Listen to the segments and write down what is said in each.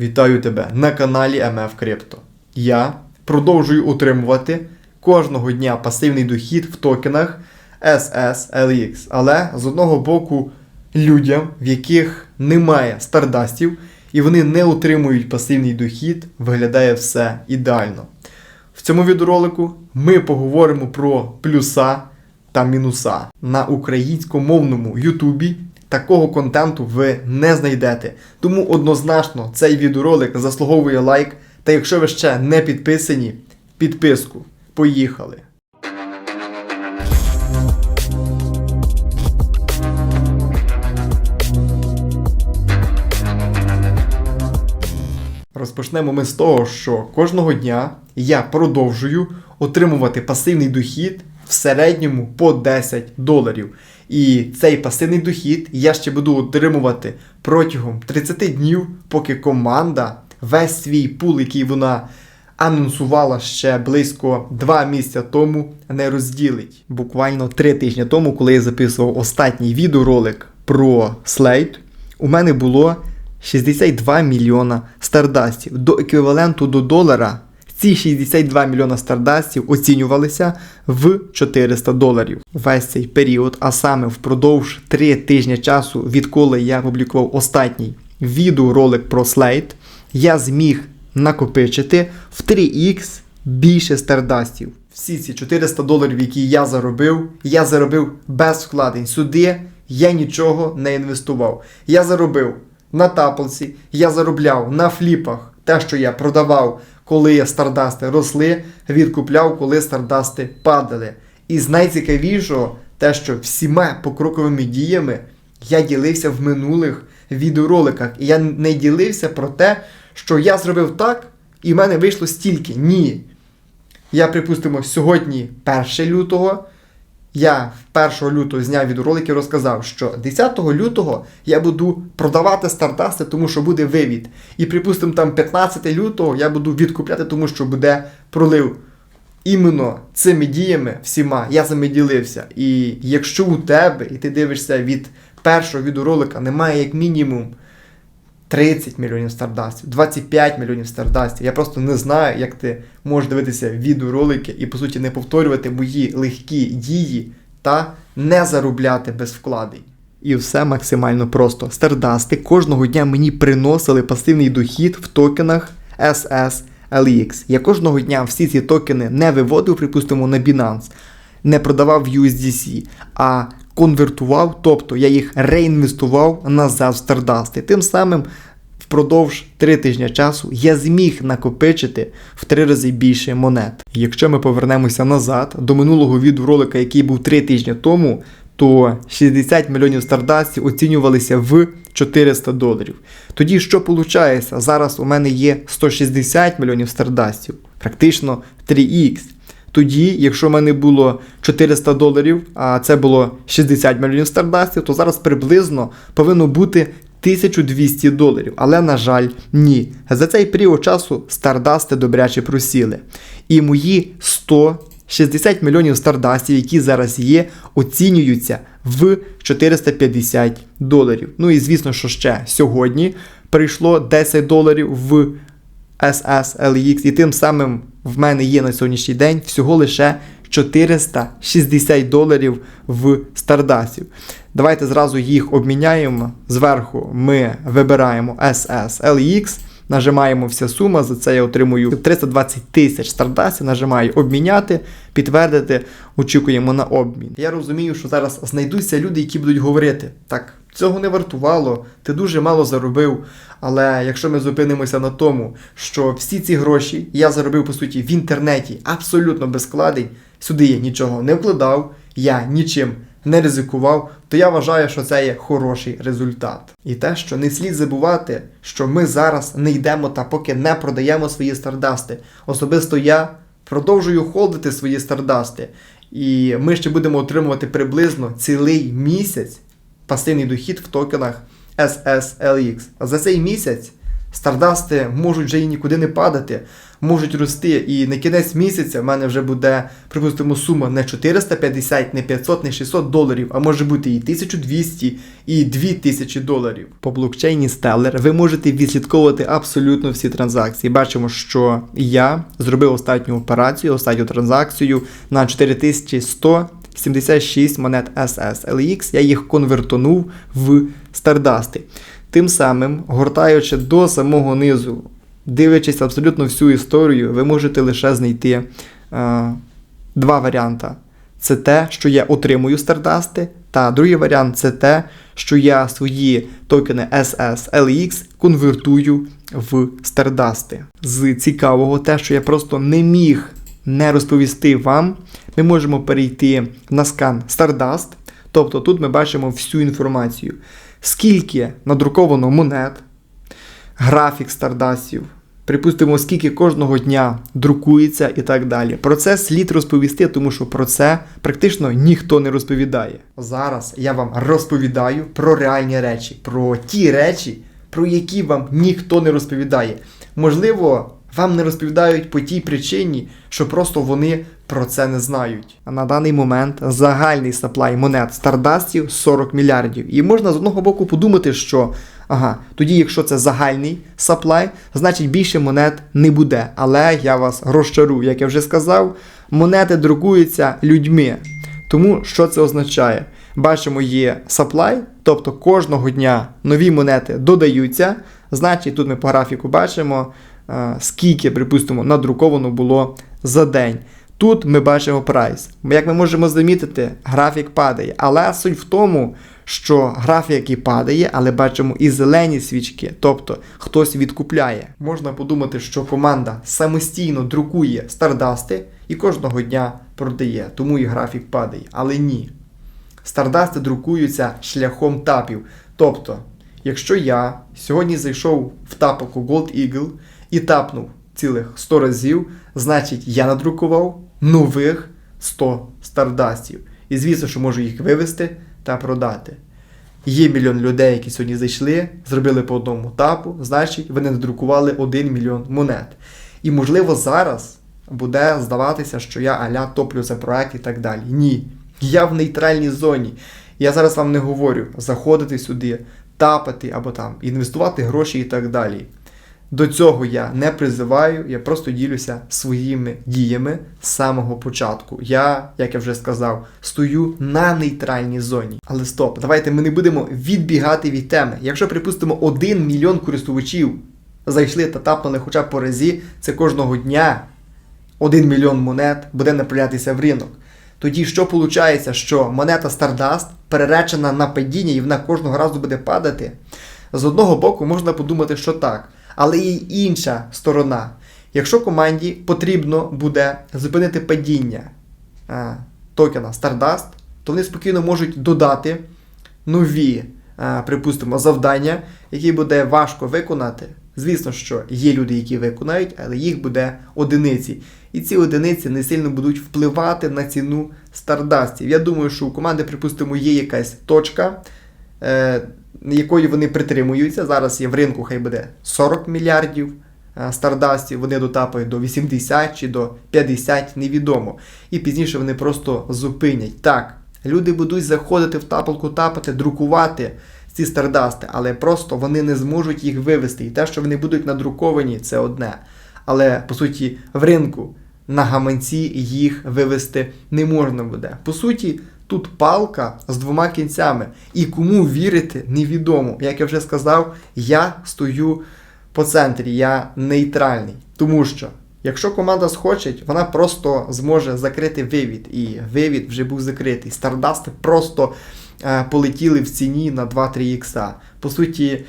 Вітаю тебе на каналі MF Crypto. Я продовжую утримувати кожного дня пасивний дохід в токенах SSLX. Але з одного боку, людям, в яких немає стардастів, і вони не отримують пасивний дохід, виглядає все ідеально. В цьому відеоролику ми поговоримо про плюса та мінуса. На українськомовному Ютубі такого контенту ви не знайдете. Тому однозначно цей відеоролик заслуговує лайк. Та якщо ви ще не підписані, підписку. Поїхали! Розпочнемо ми з того, що кожного дня я продовжую отримувати пасивний дохід в середньому по 10 доларів. І цей пасивний дохід я ще буду отримувати протягом 30 днів, поки команда весь свій пул, який вона анонсувала ще близько 2 місяці тому, не розділить. Буквально 3 тижні тому, коли я записував останній відеоролик про Slate, у мене було 62 мільйона стардастів. До еквіваленту до долара ці 62 мільйона стардастів оцінювалися в 400 доларів. Весь цей період, а саме впродовж 3 тижні часу, відколи я публікував останній відеоролик про Slate, я зміг накопичити в 3х більше стардастів. Всі ці 400 доларів, які я заробив, я заробив без вкладень. Сюди я нічого не інвестував. Я заробив на таплці, я заробляв на фліпах те, що я продавав, коли стардасти росли, відкупляв, коли стардасти падали. І з найцікавішого, те, що всіма покроковими діями я ділився в минулих відеороликах. І я не ділився про те, що я зробив так, і в мене вийшло стільки. Ні. Я, припустимо, сьогодні 1 лютого. Я 1 лютого зняв відеоролик і розказав, що 10 лютого я буду продавати стартасти, тому що буде вивід. І припустимо, там 15 лютого я буду відкупляти, тому що буде пролив. Іменно цими діями всіма я цими ділився. І якщо у тебе, і ти дивишся від першого відеоролика, немає як мінімум 30 мільйонів стардастів, 25 мільйонів стардастів. Я просто не знаю, як ти можеш дивитися відеоролики і, по суті, не повторювати мої легкі дії та не заробляти без вкладень. І все максимально просто. Стардасти кожного дня мені приносили пасивний дохід в токенах SSLX. Я кожного дня всі ці токени не виводив, припустимо, на Binance, не продавав USDC, а конвертував, тобто я їх реінвестував назад в стардасти. Тим самим впродовж 3 тижні часу я зміг накопичити в 3 рази більше монет. Якщо ми повернемося назад до минулого відеоролика, який був 3 тижні тому, то 60 мільйонів стардастів оцінювалися в 400 доларів. Тоді що виходить? Зараз у мене є 160 мільйонів стардастів, практично 3х. Тоді, якщо в мене було 400 доларів, а це було 60 мільйонів стардастів, то зараз приблизно повинно бути 1200 доларів. Але, на жаль, ні. За цей період часу стардасти добряче просіли. І мої 160 мільйонів стардастів, які зараз є, оцінюються в 450 доларів. Ну і звісно, що ще сьогодні прийшло 10 доларів в SSLX, і тим самим в мене є на сьогоднішній день всього лише 460 доларів в стардасів. Давайте зразу їх обміняємо. Зверху ми вибираємо SSLX, нажимаємо вся сума. За це я отримую 320 тисяч стардастів. Нажимаю обміняти, підтвердити, очікуємо на обмін. Я розумію, що зараз знайдуться люди, які будуть говорити так. Цього не вартувало, ти дуже мало заробив. Але якщо ми зупинимося на тому, що всі ці гроші я заробив по суті в інтернеті абсолютно без вкладень, сюди я нічого не вкладав, я нічим не ризикував, то я вважаю, що це є хороший результат. І те, що не слід забувати, що ми зараз не йдемо та поки не продаємо свої стардасти. Особисто я продовжую холдити свої стардасти, і ми ще будемо отримувати приблизно цілий місяць пасивний дохід в токенах SSLX. А за цей місяць Стардасти можуть вже і нікуди не падати, можуть рости. І на кінець місяця в мене вже буде, припустимо, сума не 450, не 500, не 600 доларів, а може бути і 1200, і 2000 доларів. По блокчейні Stellar ви можете відслідковувати абсолютно всі транзакції. Бачимо, що я зробив останню операцію, останню транзакцію на 4100. 76 монет SSLX, я їх конвертонув в стардасти. Тим самим, гортаючи до самого низу, дивлячись абсолютно всю історію, ви можете лише знайти е, два варіанти. Це те, що я отримую стардасти, та другий варіант це те, що я свої токени SSLX конвертую в стардасти. З цікавого те, що я просто не міг не розповісти вам, ми можемо перейти на скан Stardust. Тобто тут ми бачимо всю інформацію, скільки надруковано монет, графік стардастів, припустимо, скільки кожного дня друкується і так далі. Про це слід розповісти, тому що про це практично ніхто не розповідає. Зараз я вам розповідаю про реальні речі, про ті речі, про які вам ніхто не розповідає. Можливо, вам не розповідають по тій причині, що просто вони про це не знають. А на даний момент загальний саплай монет стардастів 40 мільярдів. І можна з одного боку подумати, що ага, тоді, якщо це загальний саплай, значить більше монет не буде. Але я вас розчарую, як я вже сказав, монети друкуються людьми. Тому що це означає? Бачимо, є саплай, тобто кожного дня нові монети додаються. Значить, тут ми по графіку бачимо, скільки, припустимо, надруковано було за день. Тут ми бачимо прайс. Як ми можемо замітити, графік падає. Але суть в тому, що графік і падає, але бачимо і зелені свічки, тобто хтось відкупляє. Можна подумати, що команда самостійно друкує стардасти і кожного дня продає, тому і графік падає. Але ні. Стардасти друкуються шляхом тапів. Тобто, якщо я сьогодні зайшов в тапоку Gold Eagle і тапнув цілих 100 разів, значить я надрукував нових 100 стардастів. І звісно, що можу їх вивести та продати. Є мільйон людей, які сьогодні зайшли, зробили по одному тапу, значить, вони надрукували 1 мільйон монет. І, можливо, зараз буде здаватися, що я аля топлю за проект і так далі. Ні. Я в нейтральній зоні. Я зараз вам не говорю заходити сюди, тапати або там інвестувати гроші і так далі. До цього я не призиваю, я просто ділюся своїми діями з самого початку. Я, як я вже сказав, стою на нейтральній зоні. Але стоп, давайте ми не будемо відбігати від теми. Якщо, припустимо, 1 мільйон користувачів зайшли та тапнули хоча б по разі, це кожного дня 1 мільйон монет буде направлятися в ринок. Тоді що виходить, що монета Stardust переречена на падіння і вона кожного разу буде падати? З одного боку, можна подумати, що так. Але є інша сторона. Якщо команді потрібно буде зупинити падіння токена Stardust, то вони спокійно можуть додати нові, припустимо, завдання, які буде важко виконати. Звісно, що є люди, які виконають, але їх буде одиниці. І ці одиниці не сильно будуть впливати на ціну стардастів. Я думаю, що у команди, припустимо, є якась точка, е, якої вони притримуються. Зараз є в ринку, хай буде 40 мільярдів е, стардастів, вони дотапають до 80 чи до 50, невідомо. І пізніше вони просто зупинять. Так, люди будуть заходити в тапалку, тапати, друкувати ці стардасти, але просто вони не зможуть їх вивести. І те, що вони будуть надруковані, це одне. Але по суті, в ринку на гаманці їх вивести не можна буде. По суті, тут палка з двома кінцями. І кому вірити, невідомо. Як я вже сказав, я стою по центрі, я нейтральний. Тому що, якщо команда схоче, вона просто зможе закрити вивід. І вивід вже був закритий. Стардасти просто е, полетіли в ціні на 2-3 ікса. По суті,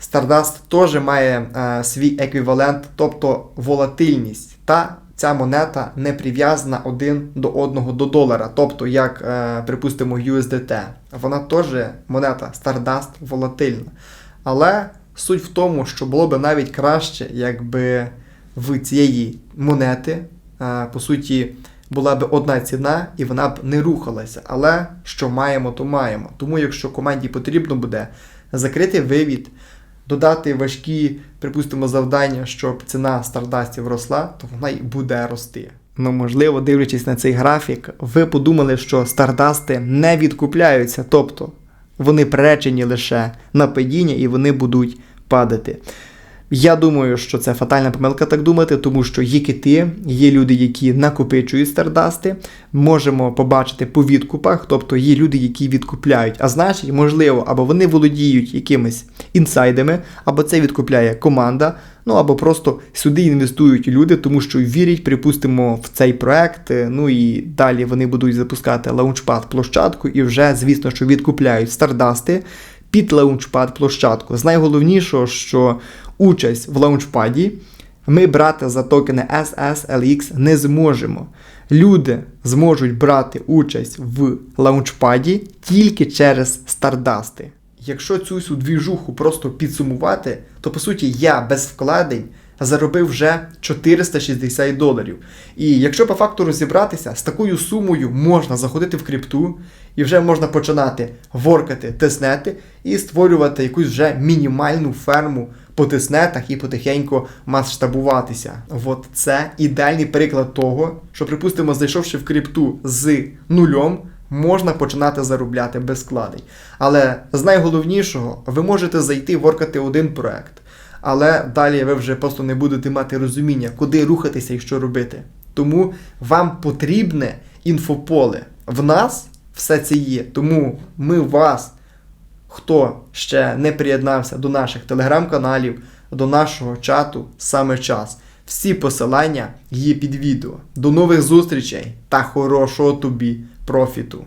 Stardust теж має е, свій еквівалент, тобто волатильність. Та ця монета не прив'язана один до одного до долара. Тобто, як, е, припустимо, USDT. Вона теж монета Stardust волатильна. Але суть в тому, що було б навіть краще, якби в цієї монети, е, по суті, була б одна ціна і вона б не рухалася. Але що маємо, то маємо. Тому, якщо команді потрібно буде закрити вивід, додати важкі, припустимо, завдання, щоб ціна стардастів росла, то вона й буде рости. Ну, можливо, дивлячись на цей графік, ви подумали, що стардасти не відкупляються, тобто вони приречені лише на падіння і вони будуть падати. Я думаю, що це фатальна помилка так думати, тому що є кити, є люди, які накопичують стардасти. Можемо побачити по відкупах, тобто є люди, які відкупляють. А значить, можливо, або вони володіють якимись інсайдами, або це відкупляє команда, ну або просто сюди інвестують люди, тому що вірять, припустимо, в цей проект. е, Ну і далі вони будуть запускати лаунчпад площадку і вже, звісно, що відкупляють стардасти під лаунчпад площадку. З найголовнішого, що участь в лаунчпаді ми брати за токени SSLX не зможемо. Люди зможуть брати участь в лаунчпаді тільки через стардасти. Якщо цю всю двіжуху просто підсумувати, то по суті я без вкладень заробив вже 460 доларів. І якщо по факту розібратися, з такою сумою можна заходити в крипту і вже можна починати воркати теснети і створювати якусь вже мінімальну ферму по теснетах і потихеньку масштабуватися. От це ідеальний приклад того, що, припустимо, зайшовши в крипту з нульом, можна починати заробляти без складень. Але з найголовнішого, ви можете зайти воркати один проект. Але далі ви вже просто не будете мати розуміння, куди рухатися і що робити. Тому вам потрібне інфополе. В нас все це є. Тому ми вас, хто ще не приєднався до наших телеграм-каналів, до нашого чату, саме час. Всі посилання є під відео. До нових зустрічей та хорошого тобі профіту!